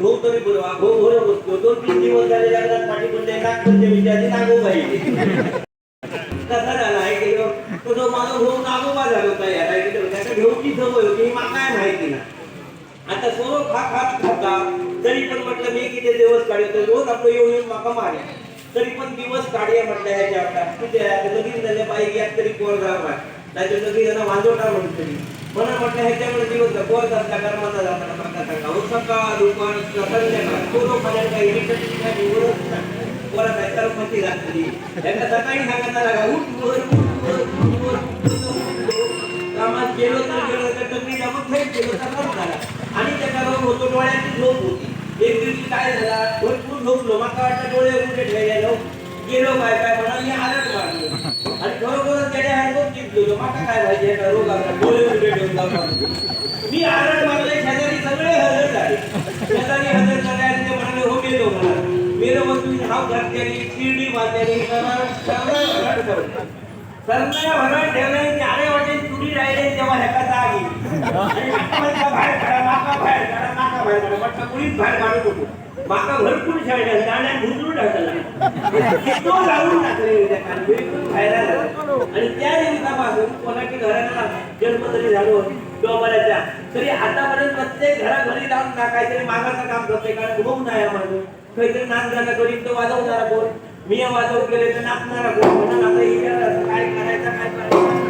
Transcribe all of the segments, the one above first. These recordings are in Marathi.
भाऊ तरी बोलवा भाऊ बरोबर बसतो दोन तीन दिवस झाले लग्नात पाठी पडले नागपंचमी विचारली नागोबाई कसा झाला? आहे की हो, तो जो माझा भाऊ नागोबा झाला होता यार गेलो त्याच्या घेऊची सवय होती मला काय माहिती ना. आता सर्व खा खात खाता. तरी पण म्हटलं मी किती दिवस काढतो रोज आपलं येऊन येऊन माका मारे तरी पण दिवस काढूया म्हटलं ह्याच्या आता. किती लगीन झाले बाई यात तरी कोण राहा त्याच्या लगीन त्यांना वांजोटा म्हणून तरी. म्हणून म्हटलं ह्याच्यामुळे दिवस कोण जाता कर्माचा जाताना माका सांगा हो सकाळ दुपार संध्याकाळ थोडं नाही कोणा घातली त्यांना सकाळी सांगायला लागा उठ वर उठ वर कामात गेलो तर गेलो तर टंगडी थेट गेलो तर झाला आणि त्याचा रोग होतो डोळ्याची झोप होती एक दिवशी काय झाला भरपूर झोपलो माका वाटतं डोळे उठे ठेवलेलो गेलो काय काय म्हणा मी आलट मारलो आणि खरोखरच त्याने हा रोग जिंकलो माका काय पाहिजे रोग आला डोळे उठे ठेवून मी आलट मारले शेजारी सर्व हजर झाले शेजारी हजर झाले आणि ते म्हणाले हो गेलो मला मेलो मग घातल्याने शिर्डी बांधल्याने सरळ करून. ठेवले की अरे वाटे चुरी राहिले तेव्हा ह्याका जाग. येईल. बाहेर काढा, माका बाहेर काढा, माका बाहेर काढा. म्हटलं कुणीच बाहेर काढू होतो माका भरपूर शाळे दाण्या घुसरून टाकला तो लावून टाकले त्या कान, बिलकुल आणि त्या दिवसापासून कोणाच्या घराला जन्म जरी झालो डोंबराच्या तरी आतापर्यंत प्रत्येक घराघरी जाऊन ना काहीतरी मागाचं काम करते कारण घुम नाही माझं काहीतरी नाच गाणं करीन तर वाजवणारा कोण? मी वाजवून गेले तर नाचणारा कोण? म्हणून आता विचार काय करायचं काय करायचं?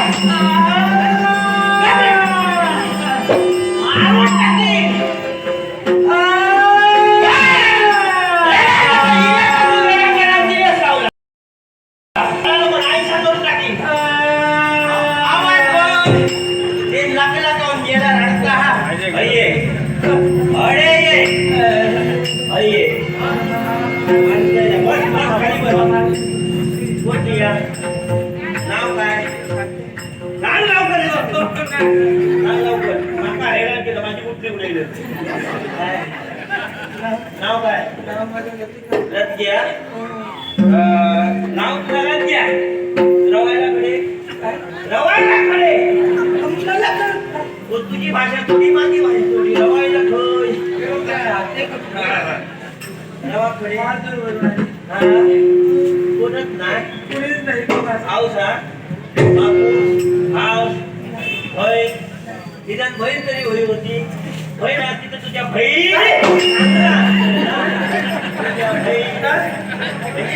खाता नाव लवकर माझी नाव काय रत्या नाव रत्या रवायला कडे रवायला कडे तुझी भाषा थोडी माझी भाषा थोडी रवायला खय रवाकडे कोणच नाही. हाऊस हा? होय निदान बहीण तरी होई होती बहीण असती तर तुझ्या बहीण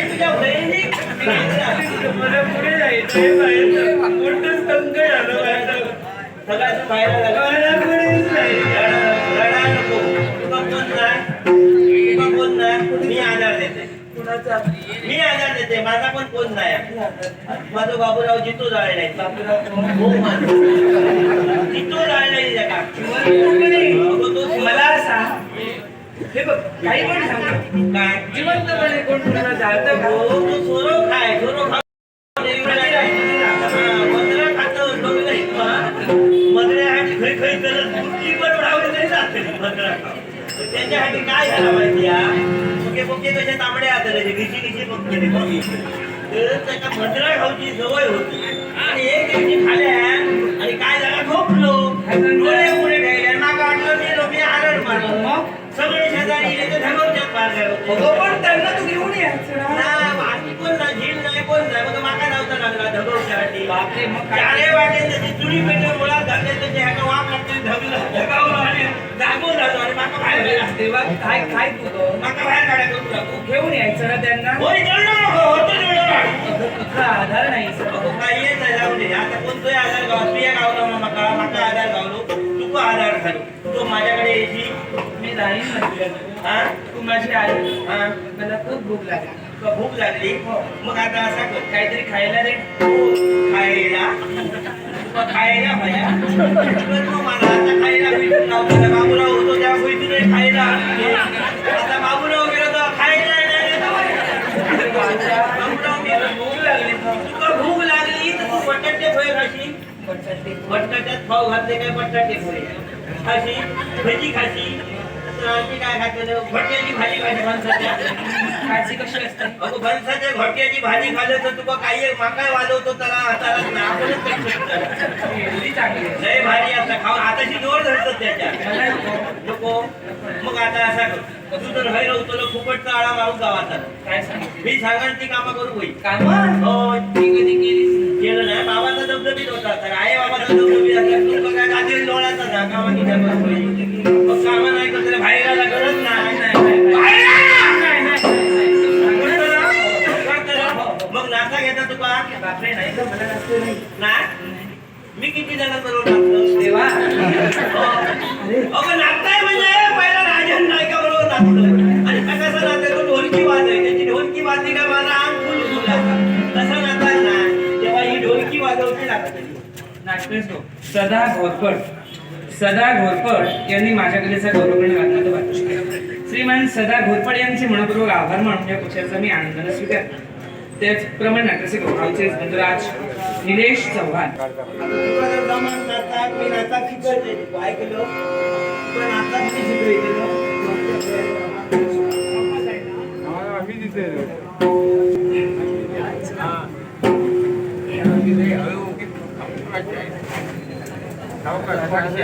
तुझ्या बहीण बहिणी मला पुढे जायचं सगळ्यात बाहेर लढा नको तुका कोण नाही तुका कोण नाही मी आधार देते मी आधार देते माझा पण कोण नाही. माझा बाबूराव जितो जाळे नाही जितो जाळे नाही तो मला सांग. हे बघ काही पण सांग. काय? जिवंतपणे कोण? तुला जाळतं का? घिशी कमी तर त्याच्या भद्रा खाऊची सवय होती आणि एक दिवशी खाल्या आणि काय झालं झोपलो डोळे पुढे ठेवले आणि वाटलं मी मी आरड मारलं मग सगळे शेजारी गेले तर धगवच्यात मारले पण त्यांना तू घेऊन यायचं ना ना, कोण नाही, झील नाही, कोण नाही. मग माका धावता लागला धगवच्यासाठी. बापरे, मग काय? वाटे त्याची चुली पेटवून मुळात लागते, आणि जागून आणि माका बाहेर काय काय तू माका बाहेर घेऊन यायचं ना त्यांना होय, अगं, तुझा आधार नाही अगो, काही येत नाही, जाऊ दे. आता कोणतोही आधार गाव, प्रिया गावला मग माका, माका आधार गावलो, तुका आधार घालू. तो माझ्याकडे येशी मी राहीन म्हटलं हा तू माझी आई हा मला खूप भूक लागली तुका भूक लागली मग आता असा कर काहीतरी खायला रे खायला खायला भया. मला आता खायला भेटून बाबूराव होतो नाही खायला आता बाबूराव गेलो तर खायला बाबूराव गेलो भूक लागली. तुका भूक लागली तर तू बटाटे फळे खाशी. बटाट्यात भाव घातले काय बटाटे फळे खाशी. भजी खाशी. काय भट्ट्याची भाजी खाशी माणसाच्या. खायची कशी असते? अगो फणसाच्या घोट्याची भाजी खाल्लं तर तुका काही माकाय वाजवतो त्याला. हाताला ना आपणच. लय भारी आता. खाऊ आताशी जोर धरतो त्याच्या. नको. मग आता असा तू तुला फुकटचा आळा मारून गावात काय मी सांगा ती कामं करू होईल काम? हो ती कधी केलीस? केलं नाही. बाबाचा धबधबीत होता. तर आहे बाबाचा धबधबीत असला तू काय गादी लोळाचा ना कामा गं, मला नसते नाही. नाही मी किती जण बरोबर अगं नाचताय म्हणजे पहिला राजन नायका बरोबर नाचलो आणि कसं नाचायचो ढोलकी वाजवाय त्याची ढोलकी वाजली का माझा अंग फुल फुलला. तसं नाचाय ना. तेव्हा ही ढोलकी वाजवची लागत तो. सदा घोरपड सदा घोरपड यांनी माझ्या कलेचा गौरव करणे वाटण्याचं वाटू केलं श्रीमान सदा घोरपड यांचे मनपूर्वक आभार मानून या पुढच्याचा मी आनंदाने स्वीकारतो. त्याचप्रमाणे नाट्याचे गौरवचे धनराज निलेश चव्हाण.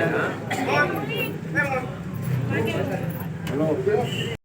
आता तुला मी शिकवते